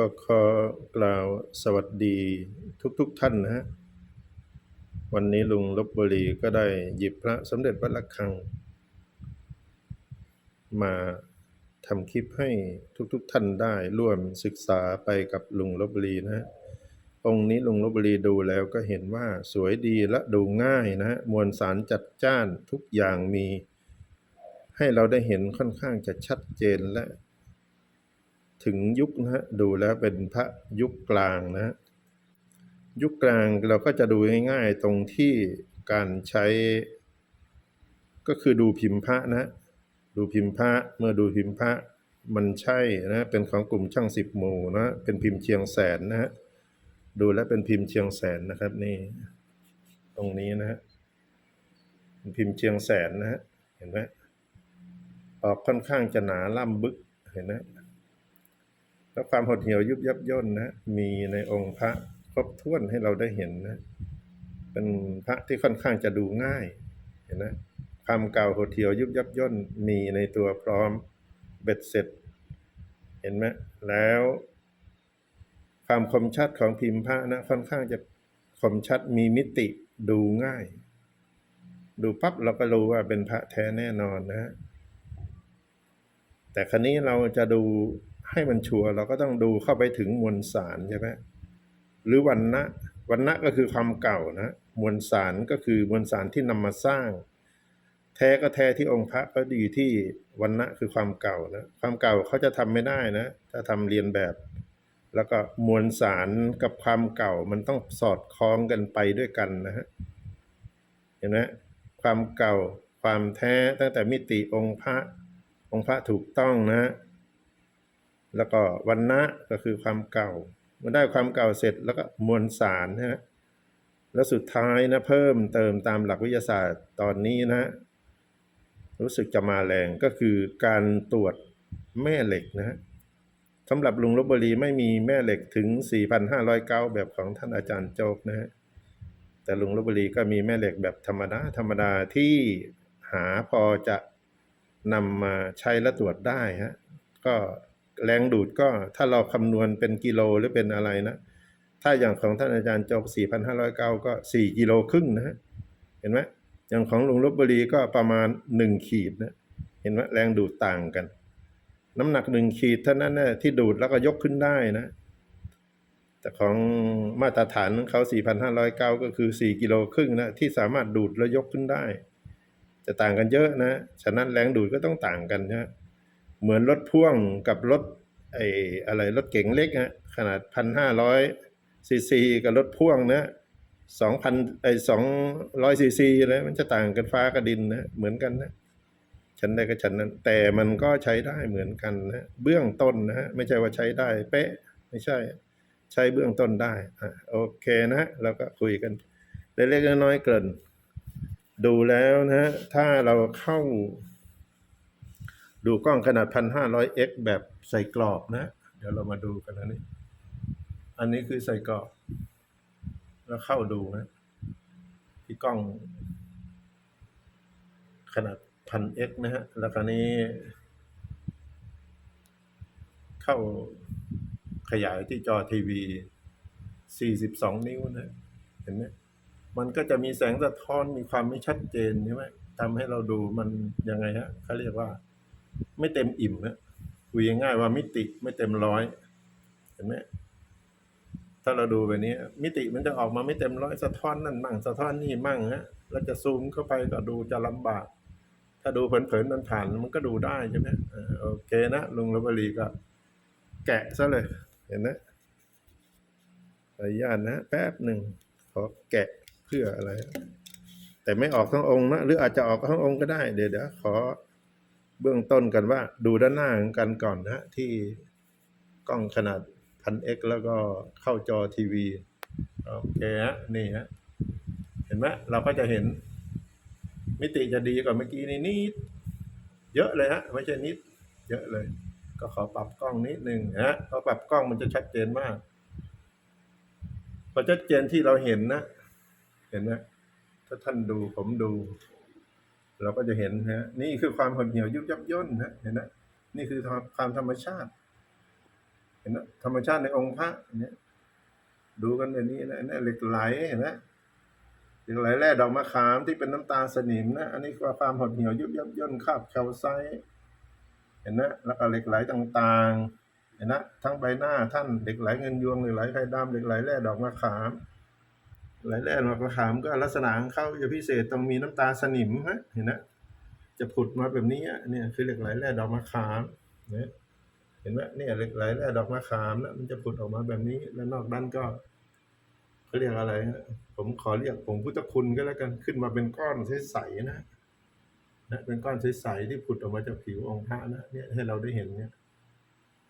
ก็ขอกล่าวสวัสดีทุกๆทท่านนะฮะ วันนี้ลุงลบบุรีก็ได้หยิบพระสมเด็จวัดระฆัง มาทำคลิปให้ทุกๆทท่านได้ร่วมศึกษาไปกับลุงลบบุรีนะฮะ องค์นี้ลุงลบบุรีดูแล้วก็เห็นว่าสวยดีและดูง่ายนะฮะ มวลสารจัดจ้านทุกอย่างมี ให้เราได้เห็นค่อนข้างจะชัดเจนและ ถึงยุคนะฮะดูแล้วเป็นพระยุคกลางนะยุคกลางเราก็จะดูง่ายๆตรงที่การใช้ ก็คือดูพิมพ์พระนะ ดูพิมพ์พระเมื่อดูพิมพ์พระมันใช่นะเป็นของกลุ่มช่างสิบหมู่นะเป็นพิมพ์เชียงแสนนะฮะดูแล้วเป็นพิมพ์เชียงแสนนะครับนี่ตรงนี้นะฮะเป็นพิมพ์เชียงแสนนะฮะเห็นไหมออกค่อนข้างจะหนาล่ำบึกเห็นไหม แล้วความหดเหี่ยวยุบยับย่นนะมีในองค์พระครบถ้วนให้เราได้เห็นนะ เป็นพระที่ค่อนข้างจะดูง่าย เห็นไหมความเก่าหดเหี่ยวยุบยับย่นมีในตัวพร้อมเบ็ดเสร็จ เห็นไหมแล้ว ความคมชัดของพิมพ์พระนะค่อนข้างจะคมชัดมีมิติดูง่าย ดูปั๊บเราก็รู้ว่าเป็นพระแท้แน่นอนนะฮะแต่ครั้นี้เราจะดู ให้มันชัวร์เราก็ต้องดูเข้าไปถึงมวลสารใช่ไหมหรือวันนะวันนะก็คือความเก่านะมวลสารก็คือมวลสารที่นำมาสร้าง แท้ก็แท้ที่องค์พระก็ดีที่วันนะคือความเก่านะความเก่าเขาจะทำไม่ได้นะถ้าทำเรียนแบบ แล้วก็มวลสารกับความเก่ามันต้องสอดคล้องกันไปด้วยกันนะฮะเห็นไหมความเก่าความแท้ตั้งแต่มิติองค์พระองค์พระถูกต้องนะ แล้วก็วันนะก็คือความเก่าเมื่อได้ความเก่าเสร็จแล้วก็มวลสารนะฮะแล้วสุดท้ายนะเพิ่มเติมตามหลักวิทยาศาสตร์ตอนนี้นะ รู้สึกจะมาแรงก็คือการตรวจแม่เหล็กนะฮะสำหรับลุงลบบุรีไม่มีแม่เหล็กถึง 4,509แบบของท่านอาจารย์โจกนะฮะแต่ลุงลบบุรีก็มีแม่เหล็กแบบธรรมดาธรรมดาที่หาพอจะนำมาใช้และตรวจได้ฮะก็ แรงดูดก็ถ้าเราคำนวณเป็นกิโลหรือเป็นอะไรนะ ถ้าอย่างของท่านอาจารย์โจก4,509 ก็ 4 กิโลครึ่งนะฮะเห็นไหมอย่างของลุงลบบุรีก็ประมาณ 1 ขีดนะเห็นไหมแรงดูดต่างกัน น้ำหนัก 1 ขีดเท่านั้นนะที่ดูดแล้วก็ยกขึ้นได้นะ แต่ของมาตรฐานของเขา4,509 ก็คือ 4 กิโลครึ่งนะที่สามารถดูดแล้วยกขึ้นได้ จะต่างกันเยอะนะฉะนั้นแรงดูดก็ต้องต่างกันนะ เหมือนรถพ่วงกับรถไอ้อะไรรถเก๋งเล็กนะขนาด1,500ซีซีกับรถพ่วงนะ2,000ไอ้200ซีซีนะมันจะต่างกันฟ้ากับดินนะเหมือนกันนะฉันได้ก็ฉันนั้น แต่มันก็ใช้ได้เหมือนกันนะเบื้องต้นนะฮะไม่ใช่ว่าใช้ได้เป๊ะไม่ใช่ ใช้เบื้องต้นได้อะโอเคนะเราก็คุยกันเล็กๆน้อยๆเกิน ดูแล้วนะฮะถ้าเราเข้า ดูกล้องขนาด 1,500x แบบใส่กรอบนะ เดี๋ยวเรามาดูกันนะนี่ อันนี้คือใส่กรอบ แล้วเข้าดูนะที่กล้อง ขนาด 1,000x นะฮะ แล้วคราวนี้ เข้าขยายที่จอทีวี 42 นิ้วนะ เห็นไหมมันก็จะมีแสงสะท้อนมีความไม่ชัดเจนใช่ไหมทำให้เราดูมันยังไงฮะเขาเรียกว่า ไม่เต็มอิ่มนะคุยง่ายว่ามิติไม่เต็มร้อยเห็นไหมถ้าเราดูแบบนี้ มิติมันจะออกมาไม่เต็มร้อยสะท้อนนั่นมั่งสะท้อนนี่มั่งฮะแล้วจะซูมเข้าไปก็ดูจะลำบาก ถ้าดูเผินๆมันผ่านมันก็ดูได้ใช่ไหมโอเคนะลุงรบรีก็ แกะซะเลย เห็นนะขออนุญาตนะแป๊บหนึ่งขอแกะเพื่ออะไร แต่ไม่ออกทั้งองค์นะหรืออาจจะออกทั้งองค์ก็ได้เดี๋ยวเดี๋ยวขอ เบื้องต้นกันว่า ดูด้านหน้ากันก่อนนะที่กล้องขนาดพันเอ็กแล้วก็เข้าจอทีวีโอเคฮะนี่ฮะเห็นไหมเราก็จะเห็น มิติจะดีกว่าเมื่อกี้นี่นิดเยอะเลยฮะไม่ใช่นิด เยอะเลย ก็ขอปรับกล้องนิดนึงนะพอปรับกล้องมันจะชัดเจนมากพอชัดเจนที่เราเห็นนะ เห็นไหมถ้าท่านดูผมดู เราก็จะเห็นฮะนี่คือความหดเหี่ยวยุบยับย่นนะเห็นไหมนี่คือความธรรมชาติ เห็นไหมธรรมชาติในองค์พระเนี่ยดูกันแบบนี้นะเนี่ยเหล็กไหลเห็นไหมเหล็กไหลแร่ดอกมะขามที่เป็นน้ำตาลสนิมนะอันนี้ก็ความหดเหี่ยวยุบยับย่นคาบแคลไซเห็นนะแล้วก็เหล็กไหลต่างๆเห็นนะทั้งใบหน้าท่านเหล็กไหลเงินยวงเหล็กไหลไข่ดำเหล็กไหลแร่ดอกมะขาม หลแร่ดอกมะขามก็ลักษณะของเขาจะพิเศษต้องมีน้ำตาสนิมฮะเห็นนะจะผุดมาแบบนี้เนี่ยคือเหล็กไหลแร่ดอกมะขามเนี่ยเห็นไหมเนี่ยเหล็กไหลแร่ดอกมะขามนะมันจะผุดออกมาแบบนี้ แล้วนอกนั้นก็เขาเรียกอะไรฮะผมขอเรียกผงพุทธคุณก็แล้วกันขึ้นมาเป็นก้อนใสๆนะนะเป็นก้อนใสๆที่ผุดออกมาจากผิวองค์พระนะเนี่ยให้เราได้เห็นเนี่ย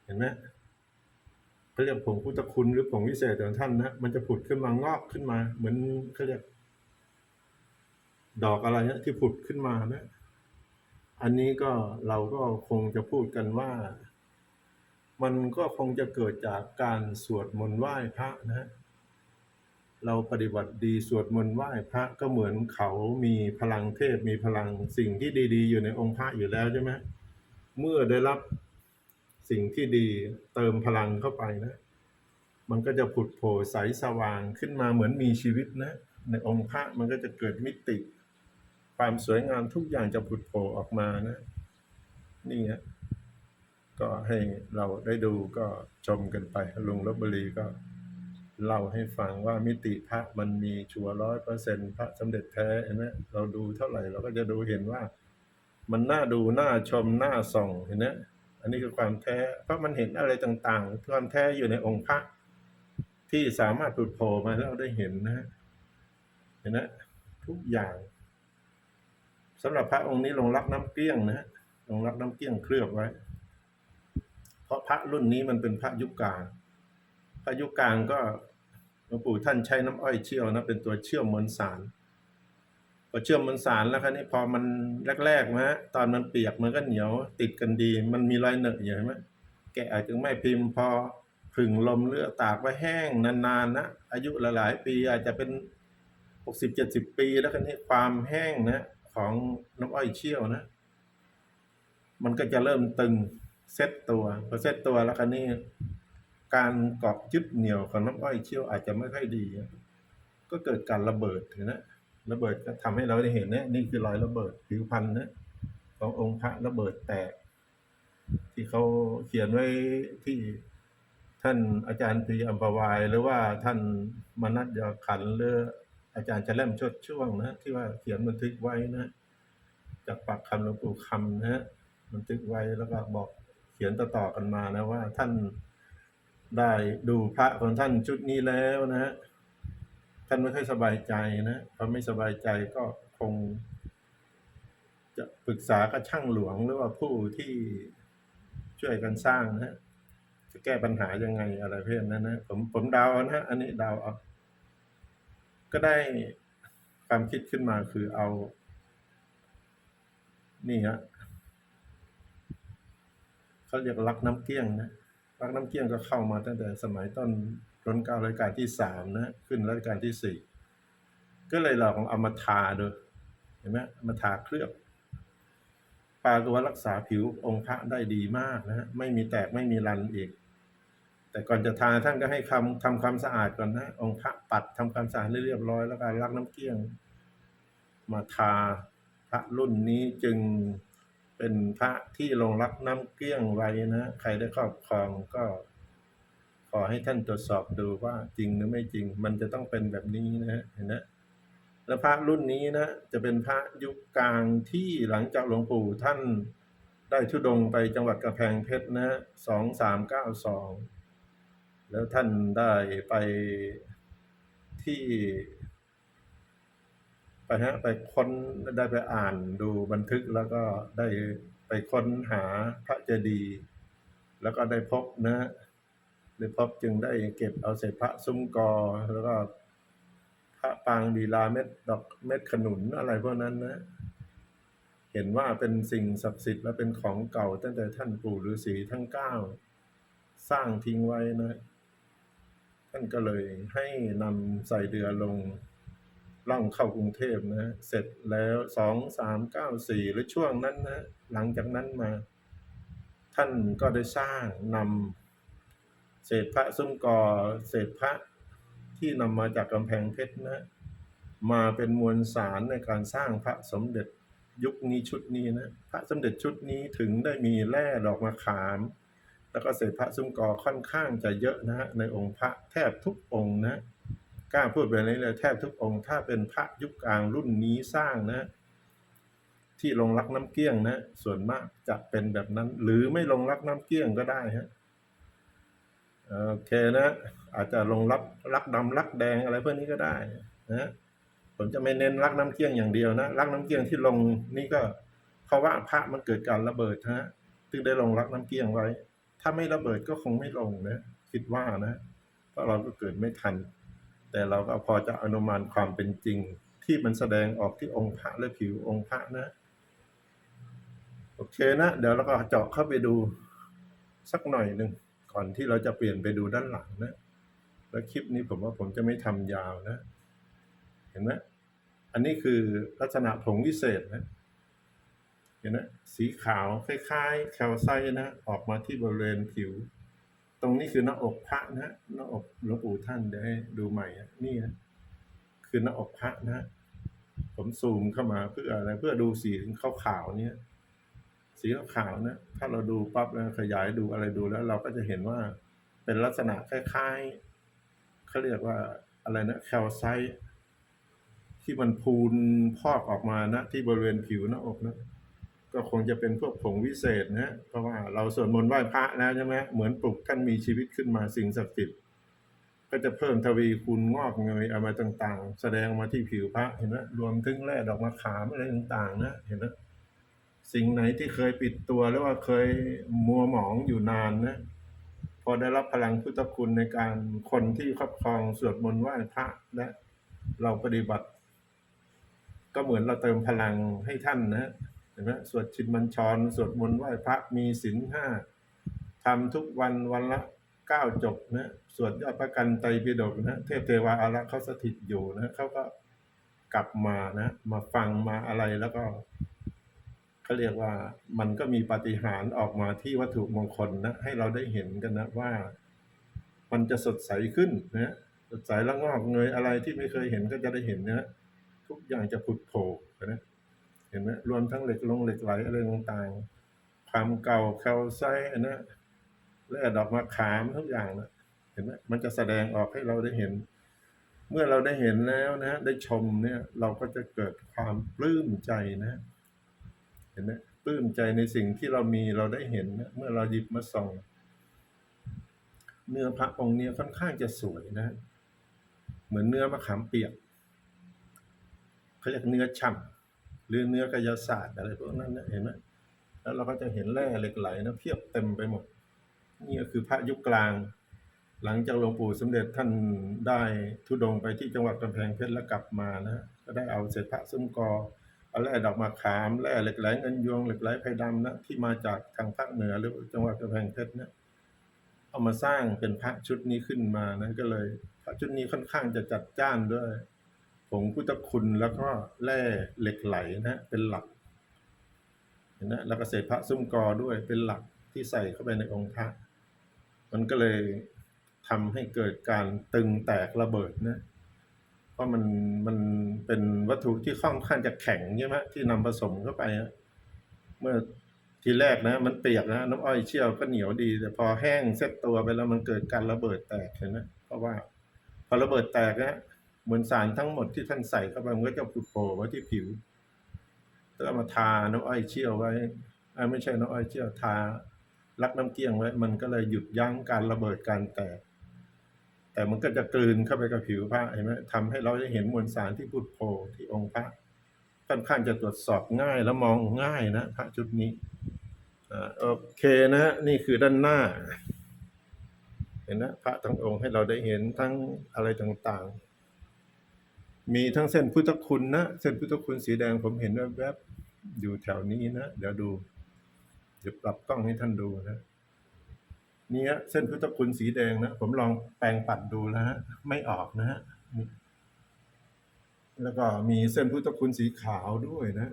เห็นไหม เขาเรียกผงพุทธคุณหรือผงวิเศษของท่านนะมันจะผุดขึ้นมางอกขึ้นมา เหมือนเขาเรียก ดอกอะไรนี่ยที่ผุดขึ้นมานะ อันนี้ก็เราก็คงจะพูดกันว่า มันก็คงจะเกิดจากการสวดมนต์ไหว้พระนะฮะเราปฏิบัติดีสวดมนต์ไหว้พระก็เหมือนเขามีพลังเทพมีพลังสิ่งที่ดี ๆ อยู่ในองค์พระอยู่แล้วใช่ไหมเมื่อได้รับ สิ่งที่ดีเติมพลังเข้าไปนะ มันก็จะผุดโผล่ใสสว่างขึ้นมาเหมือนมีชีวิตนะ ในองค์พระมันก็จะเกิดมิติ ความสวยงามทุกอย่างจะผุดโผล่ออกมานะ นี่ฮะก็ให้เราได้ดูก็ชมกันไปลุงลบบุรีก็เล่าให้ฟังว่ามิติพระมันมีชัวร้อยเปอร์เซ็นพระสมเด็จแท้เห็นไหมเราดูเท่าไหร่เราก็จะดูเห็นว่า มันน่าดูน่าชมน่าส่องเห็นไหม อันนี้คือความแท้ เพราะมันเห็นอะไรต่างๆ ความแท้อยู่ในองค์พระที่สามารถผุดโผล่มาแล้วได้เห็นนะเห็นไหมทุกอย่างสำหรับพระองค์นี้ลงรักน้ำเกลี้ยงนะฮะลงรักน้ำเกลี้ยงเคลือบไว้ เพราะพระรุ่นนี้มันเป็นพระยุคกลาง พระยุคกลางก็หลวงปู่ท่านใช้น้ำอ้อยเชี่ยวนะเป็นตัวเชื่อมมวลสาร พอเชื่อมมวลสารแล้วครับนี่พอมันแรกๆนะฮะตอนมันเปียกมันก็เหนียวติดกันดี มันมีรอยเหนอะอยู่เห็นไหมแกะถึงไม่พิมพ์พอผึ่งลมเลือตากไว้แห้งนานๆนะอายุหลายๆปีอาจจะเป็นหกสิบเจ็ดสิบปีแล้วกันนี่ความแห้งนะของน้ำอ้อยเชี่ยวนะ มันก็จะเริ่มตึงเซตตัวพอเซตตัวแล้วคันนี้การเกาะยึดเหนี่ยวของน้ำอ้อยเชี่ยวอาจจะไม่ค่อยดี ก็เกิดการระเบิดเห็นไหม ระเบิดก็ทำให้เราได้เห็นนะนี่คือรอยระเบิดผิวพันธุ์นะขององค์พระระเบิดแตก ที่เขาเขียนไว้ที่ท่านอาจารย์ตรีอัมพวาย หรือว่าท่านมนัสยาขันหรืออาจารย์จะเล่มชดช่วงนะที่ว่าเขียนบันทึกไว้นะ จากปากคำหลวงปู่คำนะฮะบันทึกไว้แล้วก็บอกเขียนต่อๆกันมานะว่าท่านได้ดูพระของท่านชุดนี้แล้วนะฮะ ท่านไม่ค่อยสบายใจนะพอไม่สบายใจก็คง จะปรึกษากับช่างหลวงหรือว่าผู้ที่ช่วยกันสร้างนะจะแก้ปัญหายังไงอะไรเพื่อนนั้นนะผมผมเดาเอานะอันนี้เดาเอาก็ได้ความคิดขึ้นมาคือเอา นี่ฮะเขาเรียกรักน้ำเกี้ยงนะรักน้ำเกี้ยงก็เข้ามาตั้งแต่สมัยต้น รัชการัชกาลที่สามนะขึ้นรัชกาลที่สี่ก็เลยลองเอามาทาดูเห็นไหมอมาทาเคลือบปรากว่ารักษาผิวองค์พระได้ดีมากนะฮะไม่มีแตกไม่มีรันอีก แต่ก่อนจะทาท่านก็ให้คำทำความสะอาดก่อนนะองค์พระปัดทำความสะอาดเรียบร้อยแล้วก็รักน้ำเกลี้ยง มาทาพระรุ่นนี้จึงเป็นพระที่ลงรับน้ำเกลี้ยงไว้นะใครได้ครอบครองก็ ขอให้ท่านตรวจสอบดูว่าจริงหรือไม่จริง มันจะต้องเป็นแบบนี้นะฮะเห็นนะแล้วพระรุ่นนี้นะจะเป็นพระยุคกลางที่หลังจากหลวงปู่ท่านได้ทุดงไปจังหวัดกระแพงเพชรนะสองสามเก้าสองแล้วท่านได้ไปที่ ไปฮะไปค้นได้ไปอ่านดูบันทึกแล้วก็ได้ไปค้นหาพระเจดีย์แล้วก็ได้พบนะ ได้พบจึงได้เก็บเอาเศษพระซุ้มกอ แล้วก็พระปางดีลาเม็ดดอกเม็ดขนุนอะไรพวกนั้นนะ เห็นว่าเป็นสิ่งศักดิ์สิทธิ์และเป็นของเก่าตั้งแต่ท่านปู่ฤาษีทั้งเก้าสร้างทิ้งไว้นะ ท่านก็เลยให้นำใส่เรือลงล่องเข้ากรุงเทพนะ เสร็จแล้วสองสามเก้าสี่หรือช่วงนั้นนะ หลังจากนั้นมา ท่านก็ได้สร้างนำ เศษพระซุ้มกอเศษพระที่นำมาจากกำแพงเพชรนะมาเป็นมวลสารในการสร้างพระสมเด็จยุคนี้ชุดนี้นะพระสมเด็จชุดนี้ถึงได้มีแร่ดอกมะขาม แล้วก็เศษพระซุ้มกอค่อนข้างจะเยอะนะฮะในองค์พระแทบทุกองค์นะกล้าพูดแบบนี้เลยแทบทุกองค์ถ้าเป็นพระยุคกลางรุ่นนี้สร้างนะ ที่ลงรักน้ำเกลี้ยงนะ ส่วนมากจะเป็นแบบนั้น หรือไม่ลงรักน้ำเกลี้ยงก็ได้ฮะ โอเคนะ อาจจะลงรักรักดำรักแดงอะไรพวกนี้ก็ได้นะผมจะไม่เน้นรักน้ำเกลี้ยงอย่างเดียวนะรักน้ำเกลี้ยงที่ลงนี่ก็เพราะว่าพระมันเกิดการระเบิดฮะจึงได้ลงรักน้ำเกลี้ยงไว้ ถ้าไม่ระเบิดก็คงไม่ลงนะคิดว่านะเพราะเราก็เกิดไม่ทัน แต่เราก็พอจะอนุมานความเป็นจริง ที่มันแสดงออกที่องค์พระและผิวองค์พระนะโอเคนะ เดี๋ยวเราก็เจาะเข้าไปดูสักหน่อยหนึ่ง ก่อนที่เราจะเปลี่ยนไปดูด้านหลังนะ แล้วคลิปนี้ผมว่าผมจะไม่ทำยาวนะ เห็นไหมอันนี้คือลักษณะผงวิเศษนะ เห็นไหมสีขาวคล้ายๆแคลไซต์นะ ออกมาที่บริเวณผิว ตรงนี้คือหน้าอกพระนะหน้าอกหลวงปู่ท่านเดี๋ยวให้ดูใหม่นะนี่นะคือหน้าอกพระนะ ผมซูมเข้ามาเพื่ออะไรเพื่อดูสีขาวๆเนี่ย สีขาวๆนะถ้าเราดูปั๊บแล้วขยายดูอะไรดูแล้ว เราก็จะเห็นว่าเป็นลักษณะคล้ายๆเขาเรียกว่าอะไรนะแคลไซต์ที่มันพูนพอกออกมานะ ที่บริเวณผิวหน้าอกนะก็คงจะเป็นพวกผงวิเศษนะเพราะว่าเราสวดมนต์ไหว้พระแล้วใช่ไหมเหมือนปลุกท่านมีชีวิตขึ้นมาสิ่งศักดิ์สิทธิ์ก็จะเพิ่มทวีคูณงอกเงยอะไรต่างๆ แสดงมาที่ผิวพระเห็นไหมรวมถึงแร่ดอกมะขามอะไรต่างๆ นะเห็นไหม สิ่งไหนที่เคยปิดตัวหรือว่าเคยมัวหมองอยู่นานนะพอได้รับพลังพุทธคุณในการคนที่ครอบครองสวดมนต์ไหว้พระและเราปฏิบัติ ก็เหมือนเราเติมพลังให้ท่านนะเห็นไหมสวดชินบัญชร สวดมนต์ไหว้พระมีศีลห้าทำทุกวันวันละเก้าจบนะสวดยอดประกันไตรปิฎกนะเทพเทวาอารักษ์เขาสถิตอยู่นะเขาก็กลับมานะ มาฟังมาอะไรแล้วก็ เขาเรียกว่ามันก็มีปาฏิหาริย์ออกมาที่วัตถุมงคลนะให้เราได้เห็นกันนะว่า มันจะสดใสขึ้นนะสดใสล้วงอกเงยอะไรที่ไม่เคยเห็นก็จะได้เห็นนะทุกอย่างจะผุดโผล่นะเห็นไหมรวมทั้งเหล็กลงเหล็กไหลอะไรต่างๆความเก่าแคลไซนะและดอกมะขามทุกอย่างนะเห็นไหมมันจะแสดงออกให้เราได้เห็น เมื่อเราได้เห็นแล้วนะได้ชมเนี่ย เราก็จะเกิดความปลื้มใจนะ ห็นไหมปลื้มใจในสิ่งที่เรามีเราได้เห็นนะเมื่อเราหยิบมาส่อง เนื้อพระองค์เนี้ค่อนข้างจะสวยนะ เหมือนเนื้อมะขามเปียกเขาเรียกเนื้อฉ่ำหรือเนื้อกายศาสตร์อะไรพวกนั้นนะเห็นไหมแล้วเราก็จะเห็นแร่เหล็กไหลนะเพียบเต็มไปหมด นี่ก็คือพระยุคกลาง หลังจากหลวงปู่สมเด็จท่านได้ทุดงไปที่จังหวัดกำแพงเพชรแล้วกลับมานะก็ได้เอาเศษพระซุ้มกอเอา แร่ดอกมะขามแร่เหล็กไหลเงินยวงเหล็กไหลไพดำนะที่มาจากทางภาคเหนือหรือจังหวัดกำแพงเพชรนะเอามาสร้างเป็นพระชุดนี้ขึ้นมานะก็เลย พระชุดนี้ค่อนข้างจะจัดจ้านด้วยผงพุทธคุณแล้วก็แร่เหล็กไหลนะเป็นหลักเห็นนะแล้วก็เศษพระซุ้มกอด้วยเป็นหลักที่ใส่เข้าไปในองค์พระมันก็เลยทำให้เกิดการตึงแตกระเบิดนะ เพราะมันมันเป็นวัตถุที่ค่อนข้างจะแข็งใช่ไหมที่นำผสมเข้าไปเมื่อทีแรกนะ มันเปียกนะน้ำอ้อยเชี่ยวก็เหนียวดี แต่พอแห้งเซ็ตตัวไปแล้วมันเกิดการระเบิดแตกเห็นไหมเพราะว่า พอระเบิดแตกนะเหมวลสารทั้งหมดที่ท่านใส่เข้าไปมันก็จะผุดโผล่ไว้ที่ผิวแล้วมาทาน้ำอ้อยเชี่ยวไว้ไม่ใช่น้ำอ้อยเชี่ยวทาลักน้ำเกี้ยงไว้ มันก็เลยหยุดยั้งการระเบิดการแตก แต่มันก็จะกลืนเข้าไปกับผิวพระเห็นไหมทำให้เราได้เห็นมวลสารที่ผุดโผล่ที่องค์พระค่อนข้างจะตรวจสอบง่ายและมองง่ายนะพระชุดนี้โอเคนะ นี่คือด้านหน้า เห็นนะพระทั้งองค์ให้เราได้เห็นทั้งอะไรต่างๆ มีทั้งเส้นพุทธคุณนะ เส้นพุทธคุณสีแดงผมเห็นแวบๆอยู่แถวนี้นะ เดี๋ยวดู เดี๋ยวปรับกล้องให้ท่านดูนะ นี่ฮะเส้นพุทธคุณสีแดงนะ ผมลองแปลงปัดดูแล้วฮะไม่ออกนะฮะแล้วก็มีเส้นพุทธคุณสีขาวด้วยนะ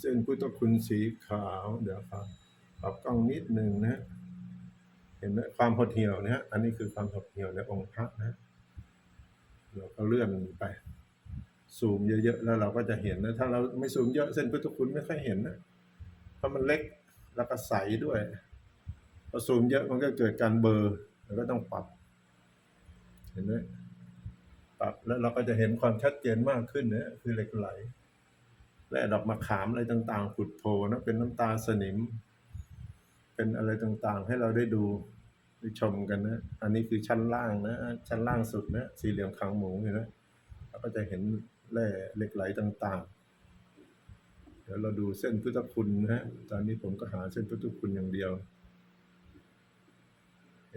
เส้นพุทธคุณสีขาว เดี๋ยวครับปรับกล้องนิดหนึ่งนะ เห็นไหมความหดเหี่ยวนี่ยอันนี้คือความหดเหี่ยวในองค์พระนะเราก็เลื่อนไป ซูมเยอะๆแล้วเราก็จะเห็นนะ ถ้าเราไม่ซูมเยอะเส้นพุทธคุณไม่ค่อยเห็นนะเพราะมันเล็กแล้วก็ใสด้วย พอซูมเยอะมันก็เกิดการเบอร์เราก็ต้องปรับ เห็นไหมปรับแล้วเราก็จะเห็นความชัดเจนมากขึ้นนะคือเหล็กไหล และดอกมะขามอะไรต่างๆผุดโผล่นะเป็นน้ำตาสนิม เป็นอะไรต่างๆ ให้เราได้ดูได้ชมกันนะ อันนี้คือชั้นล่างนะ ชั้นล่างสุดนะสี่เหลี่ยมคางหมูเห็นไหมเราก็จะเห็นแร่เหล็กไหลต่างๆ เดี๋ยวเราดูเส้นพุทธคุณนะฮะตอนนี้ผมก็หาเส้นพุทธคุณอย่างเดียว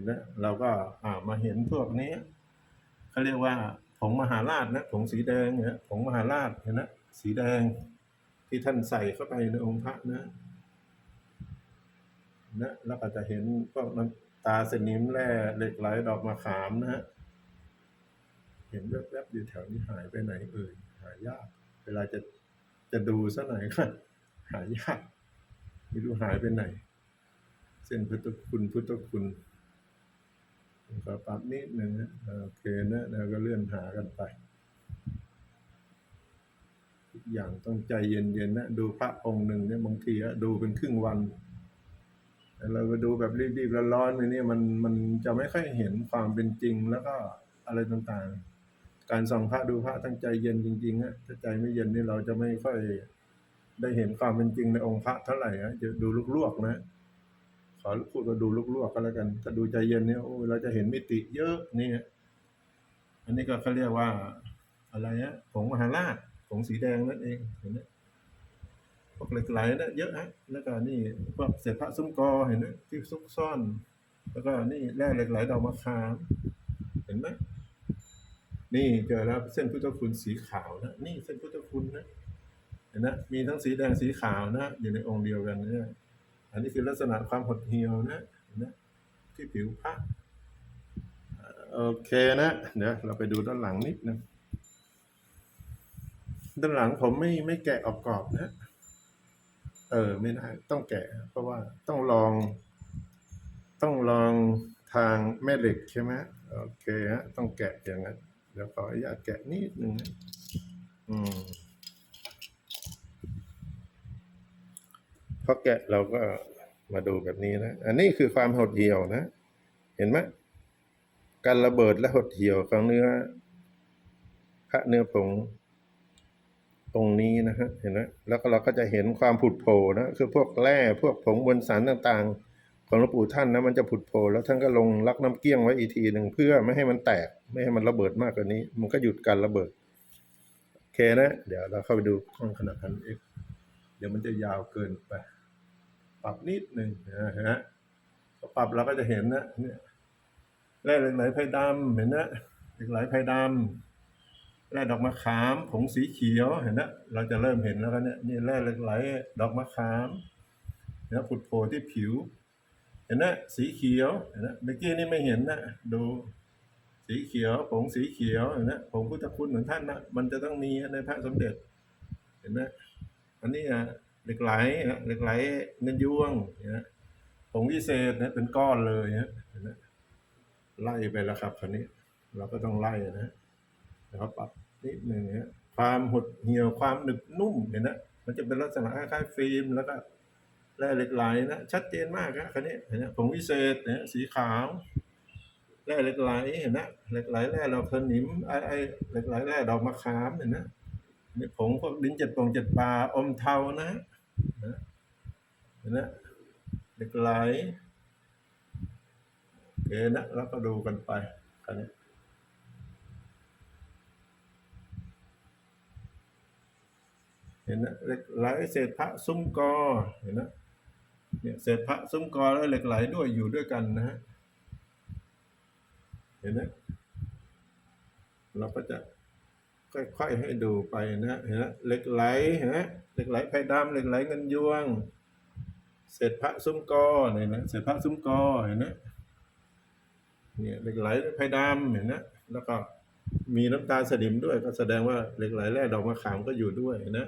เห็นไหมเราก็อ่ามาเห็นพวกนี้เขาเรียกว่าผงมหาราชนะผงสีแดงเนี่ยผงมหาราชเห็นไหมสีแดงที่ท่านใส่เข้าไปในองค์พระนะนะแล้วก็จะเห็นพวกน้ำตาสนิมแร่เหล็กไหลดอกมะขามนะฮะเห็นแวบๆอยู่แถวนี้หายไปไหนเอ่ยหายาก เวลาจะจะดูซะหน่อยก็หายากไม่รู้หายไปไหน เส้นพุทธคุณพุทธคุณ ขอปรับนิดหนึ่งนะโอเคนะแล้วก็เลื่อนหากันไปทุกอย่างต้องใจเย็นๆนะดูพระองค์หนึ่งเนี่ยบางทีอะดูเป็นครึ่งวันแต่เราไปดูแบบรีบๆร้อนๆไปเนี่ยมันมันจะไม่ค่อยเห็นความเป็นจริงแล้วก็อะไรต่างๆ การส่องพระดูพระตั้งใจเย็นจริงๆอะถ้าใจไม่เย็นนี่เราจะไม่ค่อยได้เห็นความเป็นจริงในองค์พระเท่าไหร่อะจะดูลวกๆนะ ขอพูดว่าดูลวกๆก็แล้วกันถ้าดูใจเย็นเนี่ยโอ้เราจะเห็นมิติเยอะนี่อันนี้ก็เขาเรียกว่า อะไรฮะผงมหาราชผงสีแดงนั่นเองเห็นไหมพวกเหล็กไหลนะเยอะฮะแล้วก็นี่พวกเศษพระซุ้มกอเห็นไหมที่ซุกซ่อน แล้วก็นี่แร่เหล็กไหลดอกมะขามเห็นไหมนี่เจอแล้วเส้นพุทธคุณสีขาวนะนี่เส้นพุทธคุณนะเห็นนะมีทั้งสีแดงสีขาวนะ อยู่ในองค์เดียวกันเนี่ย อันนี้คือลักษณะความหดเหี่ยวนะนไหมที่ผิวพระโอเคนะ เดี๋ยวเราไปดูด้านหลังนิดนึงด้านหลังผมไม่ไม่แกะออกกรอบนะ เออไม่ได้ต้องแกะ เพราะว่าต้องลอง ต้องลองทางแม่เหล็กใช่ไหมโอเคฮะต้องแกะอย่างนั้นเดี๋ยวขออนุญาตแกะนิดนึงนะอืม พอแกะเราก็มาดูแบบนี้นะ อันนี้คือความหดเหี่ยวนะ เห็นไหมการระเบิดและหดเหี่ยวของเนื้อ พระเนื้อผงตรงนี้นะฮะ เห็นไหมแล้วก็เราก็จะเห็นความผุดโผล่นะ คือพวกแร่พวกผงมวลสารต่างๆ ของหลวงปู่ท่านนะ มันจะผุดโผล่แล้วท่านก็ลงลักน้ำเกลี้ยงไว้อีกทีหนึ่งเพื่อไม่ให้มันแตก ไม่ให้มันระเบิดมากกว่านี้ มันก็หยุดการระเบิด โอเคนะ เดี๋ยวเราเข้าไปดูห้องขนาดพันเอก ดี๋ยวมันจะยาวเกินไป ปรับนิดหนึ่งนะฮะปรับเราก็จะเห็นนะเนี่ยแร่เหล็กไหลไพดำเห็นนะเหล็กไหลไพดำแร่ดอกมะขามผงสีเขียวเห็นนะเราจะเริ่มเห็นแล้วกันเนี่ยนี่แร่เหล็กไหลดอกมะขามเนี่ยผุดโผล่ที่ผิว เห็นนะสีเขียวเห็นนะเมื่อกี้นี่ไม่เห็นนะดูสีเขียวผงสีเขียวเห็นนะผงพุทธคุณของท่านนะมันจะต้องมีในพระสมเด็จ เห็นไหม อันนี้อะเหล็กไหลนะเหล็กไหลเงินยวงนะผงวิเศษนะเป็นก้อนเลยนะเนไหมไล่ไปแล้วครับคราวนี้ เราก็ต้องไล่นะแล้วก็ปรับนิดหนึ่งนะความหดเหี่ยวความหนึบนุ่มเห็นนะมันจะเป็นลักษณะคล้ายๆฟิล์มแล้วก็แร่เหล็กไหลนะชัดเจนมากนะคันนี้เห็นไหมผงวิเศษนะสีขาวแร่เหล็กไหลเห็นนะเหล็กไหลแร่ดอกสนิมไอไอเหล็กไหลแร่ดอกมะขามเห็นนะนี่ ผงพวกดินเจ็ดปงเจ็ดปลาอมเทานะนะเห็นะเหล็กไหลโอเคนะแล้วก็ดูกันไปคันนี้เห็นนะเหล็กไหลเศษพระซุ้มกอเห็นนะเนี่ยเศษพระซุ้มกอแล้วเหล็กไหลด้วยอยู่ด้วยกันนะฮะเห็นนะเราก็จะ ค่อยๆให้ดูไปนะเห็นไหมเหล็กไหลเห็นไหมเหล็กไหลไผ่ดำเหล็กไหลเงินยวงเศษพระซุ้มกอเนี่ยนะเศษพระซุ้มกอเห็นไหมเนี่ยเหล็กไหลไผ่ดำเห็นไหมแล้วก็มีน้ำตาสนิมด้วย ก็แสดงว่าเหล็กไหลแร่ดอกมะขามก็อยู่ด้วยเห็นไหม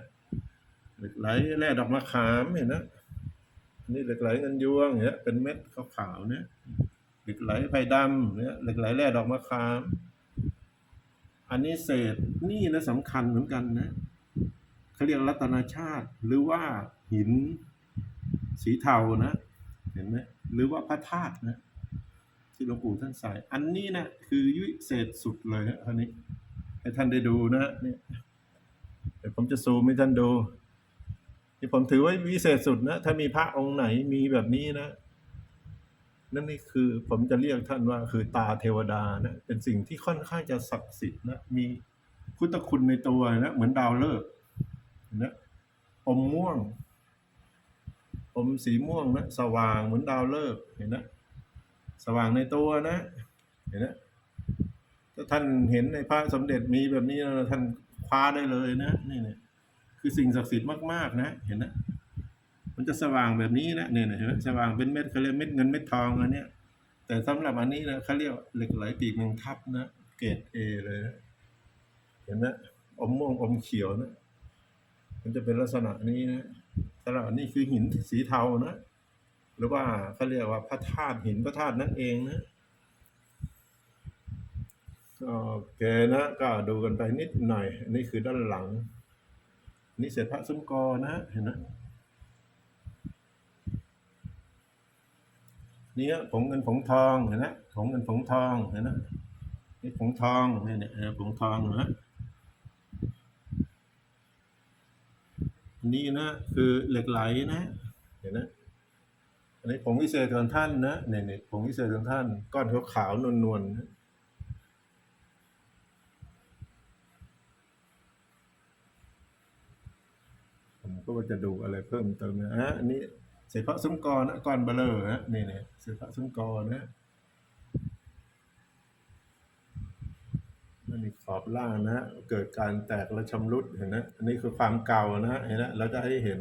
เหล็กไหลแร่ดอกมะขามเห็นไหมอันนี่เหล็กไหลเงินยวงเนี่ยเป็นเม็ดขาวๆเนี่ยเหล็กไหลไผ่ดำเนี่ยเหล็กไหลแร่ดอกมะขาม อันนี้เศษนี่นะสำคัญเหมือนกันนะเขาเรียกรัตนาชาติ หรือว่าหินสีเทานะเห็นไหมหรือว่าพระธาตุนะที่หลวงปู่ท่านใส่ อันนี้นะคือวิเศษสุดเลยนะอันนี้ให้ท่านได้ดูนะเนี่ยเดี๋ยวผมจะซูมให้ท่านดูที่ผมถือว่าวิเศษสุดนะถ้ามีพระองค์ไหนมีแบบนี้นะ นั่นนี่คือผมจะเรียกท่านว่าคือตาเทวดานะเป็นสิ่งที่ค่อนข้างจะศักดิ์สิทธิ์นะมีพุทธคุณในตัวนะเหมือนดาวฤกษ์เห็นะอมม่วง อมสีม่วงนะสว่างเหมือนดาวฤกษ์เห็นนะสว่างในตัวนะเห็นนะถ้าท่านเห็นในพระสมเด็จมีแบบนี้ท่านคว้าได้เลยนะนี่เนี่ยคือสิ่งศักดิ์สิทธิ์มาก ๆ นะ เห็นนะ มันจะสว่างแบบนี้นะเนี่ยเห็นไหมสว่างเป็นเม็ดเขาเรียกเม็ดเงินเม็ดทองอันเนี้ยแต่สำหรับอันนี้นะเขาเรียกเหล็กไหลปีกแมงทับนะเกรดเอเลยนะเห็นไหมอมม่วงอมเขียวนะมันจะเป็นลักษณะนี้นะสำหรับอันนี้คือหินสีเทานะหรือว่าเขาเรียกว่าพระธาตุหินพระธาตุนั่นเองนะโอเคนะ ก็ดูกันไปนิดหน่อยนนี้คือด้านหลัง นี่เศษพระซุ้มกอนะเห็นนะ นี่ฮะผงเงินผงทองเห็นนะผงเงินผงทองเห็นนะนี่ผงทองนี่เนี่ยผงทองนะอันนี่นะคือเหล็กไหลนะเห็นนะอันนี้ผงวิเศษของท่านนะเนี่ยเนี่ยผงวิเศษของท่าน ก้อนขาวๆนวลๆนะผมก็ว่าจะดูอะไรเพิ่มเติมนะอันนี้ เศษพระซุ้มกอนะก้อนเบลอนะนี่เนี่ยเศษพระซุ้มกอนะนนี้ขอบล่างนะเกิดการแตกและชำรุดเห็นนะอันนี้คือความเก่านะเห็นนะเราจะให้เห็น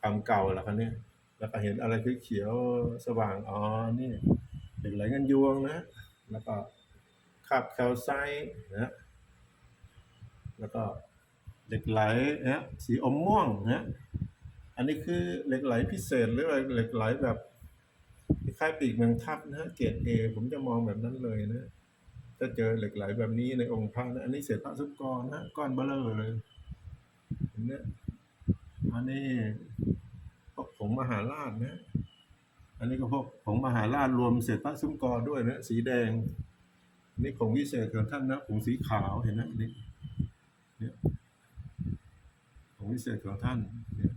ความเก่าล้วคันนี้แล้วก็เห็นอะไรคือเขียวสว่างอ๋อนี่เหล็กไหลเงินยวงนะ แล้วก็คาบแคลไซต์นะแล้วก็เหล็กไหลนะสีอมม่วงนะ อันนี้คือเหล็กไหลพิเศษหรืออะไรเหล็กไหลแบบคล้ายปีกแมงทับนะเกรดเอผมจะมองแบบนั้นเลยนะถ้าเจอเหล็กไหลแบบนี้ในองค์พระนะอันนี้เศษพระสุกรนะก้อนเบลอเลยเห็นไหมอันนี้พวกผงมหาราชนะ อันนี้ก็พวกผงมหาราชรวมเศษพระซุ้มกอด้วยนะสีแดงนี่ผงวิเศษของท่านนะผงสีขาวเห็นไหมนี่เนี่ยผงวิเศษของท่านเนี่ย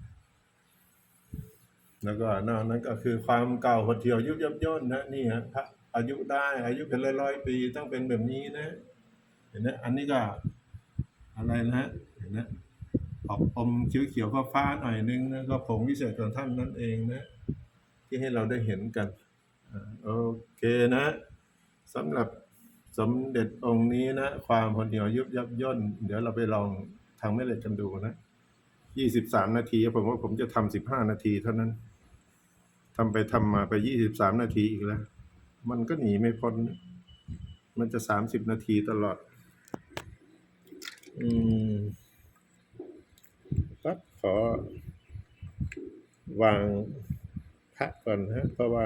แล้วก็นอกนั้นก็คือความเก่าหดเหี่ยวยุบยับย่นนะนี่ฮะพระอายุได้ อายุเป็นร้อยร้อยปีต้องเป็นแบบนี้นะ เห็นไหมอันนี้ก็ อะไรนะฮะเห็นไหมออกอมเขียวๆฟ้าหน่อยนึงนะก็ผงวิเศษของท่านนั่นเองนะ ที่ให้เราได้เห็นกันโอเคนะสำหรับสมเด็จองค์นี้นะ ความหดเหี่ยวยุบยับย่น เดี๋ยวเราไปลองทางแม่เหล็กกันดูนะยี่สิบสามนาที ผมว่าผมจะทำสิบห้านาทีเท่านั้น ทำไปทำมาไปยี่สิบสามนาทีอีกแล้ว มันก็หนีไม่พ้น มันจะสามสิบนาทีตลอด อืมปั๊บขอ วางพระก่อนฮะ เพราะว่า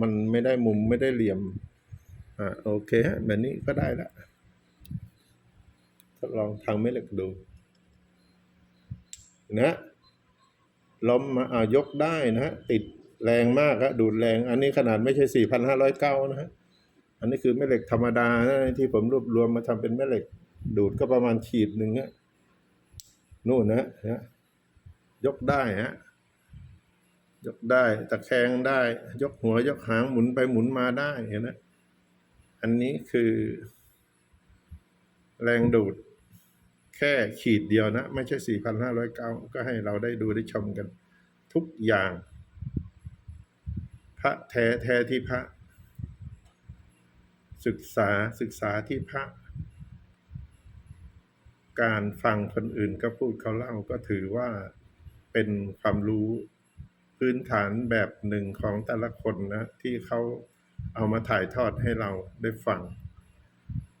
มันไม่ได้มุมไม่ได้เหลี่ยม อ่าโอเคฮะแบบนี้ก็ได้ละทดลองทางไม่เหล็กดู นะล้มมาอ่ายกได้นะฮะติด แรงมากฮะดูดแรง อันนี้ขนาดไม่ใช่สี่พันห้าร้อยเก้านะฮะ อันนี้คือแม่เหล็กธรรมดานะที่ผมรวบรวมมาทำเป็นแม่เหล็ก ดูดก็ประมาณขีดหนึ่งฮะนู่นนะฮะยกได้ฮะยกได้ตะแคงได้ ยกหัวยกหางหมุนไปหมุนมาได้เห็นไหมอันนี้คือ แรงดูด แค่ขีดเดียวนะ ไม่ใช่สี่พันห้าร้อยเก้าก็ให้เราได้ดูได้ชมกัน ทุกอย่าง ระแท้แท้ที่พระ ศึกษาศึกษาที่พระ การฟังคนอื่นก็พูดเขาเล่าก็ถือว่าเป็นความรู้พื้นฐานแบบหนึ่งของแต่ละคนนะที่เขาเอามาถ่ายทอดให้เราได้ฟัง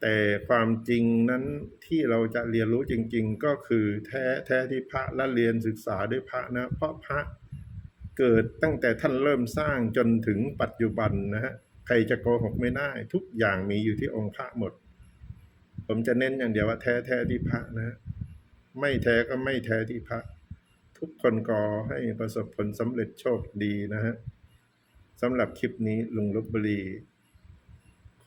แต่ความจริงนั้นที่เราจะเรียนรู้จริง ๆ ก็คือแท้แท้ที่พระและเรียนศึกษาด้วยพระนะ เพราะพระ เกิดตั้งแต่ท่านเริ่มสร้างจนถึงปัจจุบันนะฮะใครจะโกหกไม่ได้ ทุกอย่างมีอยู่ที่องค์พระหมด ผมจะเน้นอย่างเดียวว่าแท้แท้ที่พระนะฮะไม่แท้ก็ไม่แท้ที่พระ ทุกคนก่อให้ประสบผลสำเร็จโชคดีนะฮะสำหรับคลิปนี้ลุงลบบุรี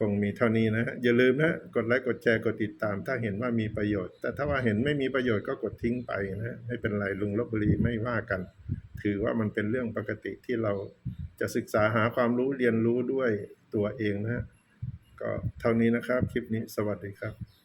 คงมีเท่านี้นะฮะอย่าลืมนะ กดไลค์กดแชร์กดติดตาม ถ้าเห็นว่ามีประโยชน์ แต่ถ้าว่าเห็นไม่มีประโยชน์ก็กดทิ้งไปนะไม่เป็นไรลุงลบบุรีไม่ว่ากัน ถือว่ามันเป็นเรื่องปกติที่เราจะศึกษาหาความรู้เรียนรู้ด้วยตัวเองนะฮะก็เท่านี้นะครับ คลิปนี้สวัสดีครับ